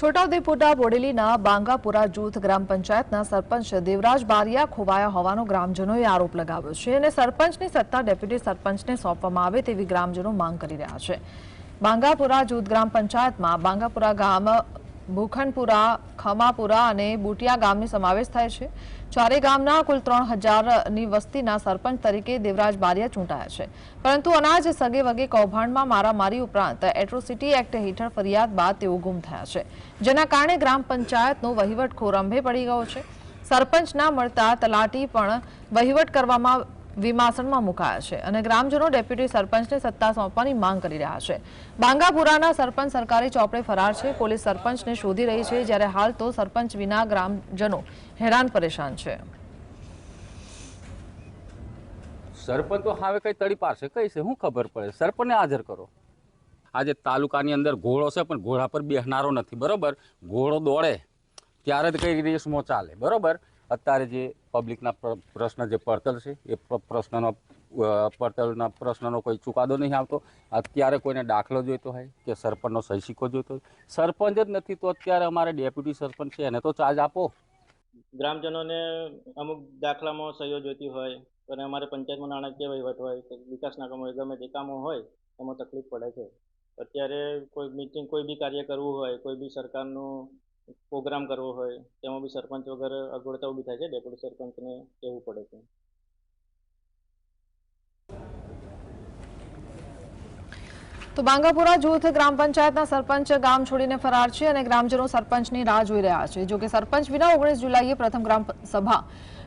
છોટાઉદેપુરના બોડેલીના બાંગાપુરા જૂથ ગ્રામ પંચાયતના સરપંચ દેવરાજ બારિયા ખોવાયા હોવાનો ગ્રામજનોએ આરોપ લગાવ્યો છે અને સરપંચની સત્તા ડેપ્યુટી સરપંચને સોંપવામાં આવે તેવી ગ્રામજનો માંગ કરી રહ્યા છે. બાંગાપુરા જૂથ ગ્રામ પંચાયતમાં બાંગાપુરા ગામ ભૂખંડપુરા ખમાપુરા અને બુટિયા ગામની સમાવેશ થાય છે. ચારે ગામના કુલ ત્રણ હજારની વસ્તીના સરપંચ તરીકે દેવરાજ બારિયા ચૂંટાયા છે. પરંતુ અનાજ, સગે વગે કૌભાંડમાં મારામારી ઉપરાંત એટ્રોસિટી એક્ટ હેઠળ ફરિયાદ બાદ તેઓ ગુમ થયા છે. જેના કારણે ગ્રામ પંચાયતનો વહીવટ ખોરંભે પડી ગયો છે. સરપંચ ના મળતા તલાટી પણ વહીવટ કરવામાં વિમાસણમાં મુકાયા છે અને ગ્રામજનો ડેપ્યુટી સરપંચને સત્તા સોંપવાની માંગ કરી રહ્યા છે. બાંગાપુરાના સરપંચ સરકારી ચોપડે ફરાર છે. પોલીસ સરપંચને શોધી રહી છે. જ્યારે હાલ તો સરપંચ વિના ગ્રામજનો હેરાન પરેશાન છે. સરપંચ તો હવે કઈ તડી પાડશે. કઈ છે? શું ખબર પડે? સરપંચને હાજર કરો. આજે તાલુકાની અંદર ઘોડો છે, પણ ઘોડા પર બેસનારો નથી. બરોબર? ઘોડો દોડે. ત્યારે જ કઈ રેસમાં ચાલે. બરોબર? અત્યારે જે પબ્લિકના પ્ર- પ્રશ્ન જે પડતર છે, એ પ્રશ્નનો પડતરના પ્રશ્નનો કોઈ ચુકાદો નહીં આવતો. અત્યારે કોઈને દાખલો જોઈતો હોય કે સરપંચનો સહી સિક્કો જોઈતો હોય. સરપંચ જ નથી તો અત્યારે અમારે ડેપ્યુટી સરપંચ છે, એને તો ચાર્જ આપો. ગ્રામજનોને અમુક દાખલામાં સહીઓ જોઈતી હોય, અને અમારે પંચાયતમાં નાણાકીય વહીવટ હોય, કે વિકાસના કામો હોય, ગમે તે કામો હોય, એમાં તકલીફ પડે છે. અત્યારે કોઈ મિટિંગ કોઈ બી કાર્ય કરવું હોય, કોઈ બી સરકારનું પ્રોગ્રામ કરવો હોય, તેમાં બી સરપંચ વગર અગવડતા ઊભી થાય છે ડેપ્યુટી સરપંચને કહેવું પડે છે. તો બાંગાપુરા જૂથ ગ્રામ પંચાયતના સરપંચ ગામ છોડીને ફરાર છે અને ગ્રામજનો સરપંચની રાહ જોઈ રહ્યા છે. જોકે સરપંચ વિના ઓગણીસ જુલાઈએ પ્રથમ ગ્રામ સભા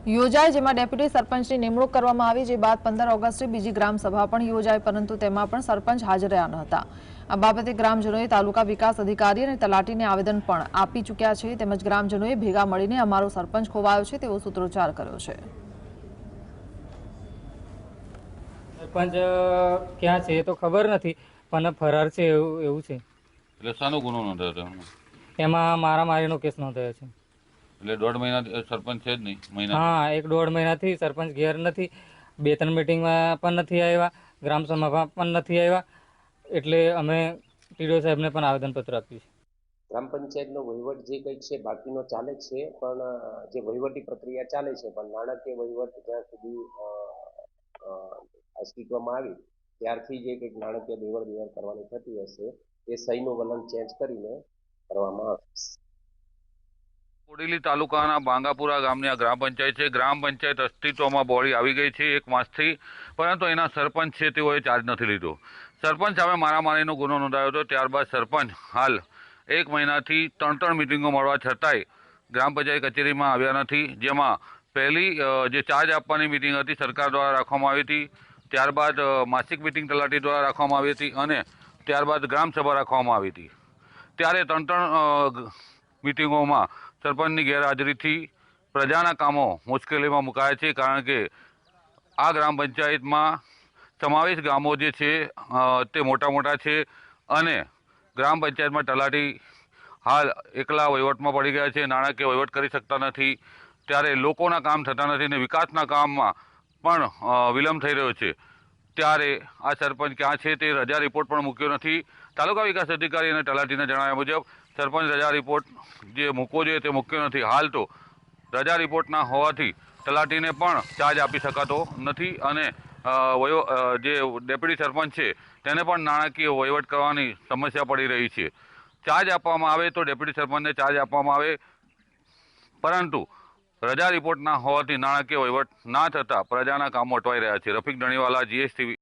યોજાય, જેમાં ડેપ્યુટી સરપંચની નિમણૂક કરવામાં આવી, જે બાદ પંદર ઓગસ્ટે બીજી ગ્રામ સભા પણ યોજાય, પરંતુ તેમાં પણ સરપંચ હાજર રહ્યા ન હતા. આ બાબતે ગ્રામજનોએ તાલુકા વિકાસ અધિકારી અને તલાટીને આવેદન પણ આપી ચૂક્યા છે. તેમજ ગ્રામજનોએ ભેગા મળીને અમારો સરપંચ ખોવાયો છે તેવો સૂત્રોચ્ચાર કર્યો છે. સરપંચ ક્યાં છે એ તો ખબર નથી. પણ ફરાર છે એવું એવું છે. એટલે શાનો ગુનો નોંધાયો હતો એમાં? મારામારીનો કેસ નોંધાયો છે. એટલે દોઢ મહિના સરપંચ છે જ નહીં મહિના. હા એક દોઢ મહિનાથી સરપંચ ઘેર નથી બે ત્રણ મિટિંગમાં પણ નથી આવ્યા ગ્રામ સભામાં પણ નથી આવ્યા એટલે અમે ટીડીઓ સાહેબને પણ આવેદનપત્ર આપ્યું છે. ગ્રામ પંચાયતનો વહીવટ જે કંઈક છે બાકીનો ચાલે જ છે પણ જે વહીવટી પ્રક્રિયા ચાલે છે પણ નાણાકીય વહીવટ જ્યાં સુધી અ, અ, અસ્તિત્વમાં આવી ત્યારથી જે કંઈક નાણાકીય દેવળ દેવળ કરવાની થતી હશે. એ સહીનું વલણ ચેન્જ કરીને કરવામાં આવશે. બોડેલી તાલુકાના બાંગાપુરા ગામની આ ગ્રામ પંચાયત છે. ગ્રામ પંચાયત અસ્તિત્વમાં બોડી આવી ગઈ છે એક માસથી, પરંતુ એના સરપંચ છે તેઓએ ચાર્જ નથી લીધો. સરપંચ સામે મારામારીનો ગુનો નોંધાયો હતો. ત્યારબાદ સરપંચ હાલ એક મહિનાથી ત્રણ ત્રણ મિટિંગો મળવા છતાંય ગ્રામ પંચાયત કચેરીમાં આવ્યા નથી. જેમાં પહેલી જે ચાર્જ આપવાની મિટિંગ હતી સરકાર દ્વારા રાખવામાં આવી હતી. ત્યારબાદ માસિક મિટિંગ તલાટી દ્વારા રાખવામાં આવી હતી અને ત્યારબાદ ગ્રામસભા રાખવામાં આવી હતી. ત્યારે ત્રણ ત્રણ મિટિંગોમાં સરપંચની ગેરહાજરીથી પ્રજાના કામો મુશ્કેલીમાં મુકાયા છે, કારણ કે આ ગ્રામ પંચાયતમાં સમાવેશ ગામો જે છે તે મોટા મોટા છે અને ગ્રામ પંચાયતમાં તલાટી હાલ એકલા વહીવટમાં પડી ગયા છે, નાણાકીય વહીવટ કરી શકતા નથી. ત્યારે લોકોના કામ થતા નથી અને વિકાસના કામમાં પણ વિલંબ થઈ રહ્યો છે. ત્યારે આ સરપંચ ક્યાં છે તે રજા રિપોર્ટ પણ મૂક્યો નથી. તાલુકા વિકાસ અધિકારી અને તલાટીના જણાવ્યા મુજબ, સરપંચ રજા રિપોર્ટ જે મૂકવો જોઈએ તે મૂક્યો નથી. હાલ તો રજા રિપોર્ટ ના હોવાથી તલાટીને પણ ચાર્જ આપી શકાતો નથી અને વયો જે ડેપ્યુટી સરપંચ છે તેને પણ નાણાકીય વહીવટ કરવાની સમસ્યા પડી રહી છે. ચાર્જ આપવામાં આવે તો ડેપ્યુટી સરપંચને ચાર્જ આપવામાં આવે. પરંતુ રજા રિપોર્ટ ના હોવાથી નાણાકીય વહીવટ ના થતાં પ્રજાના કામો અટવાઈ રહ્યા છે. રફીક ધણીવાલા જીએસટીવી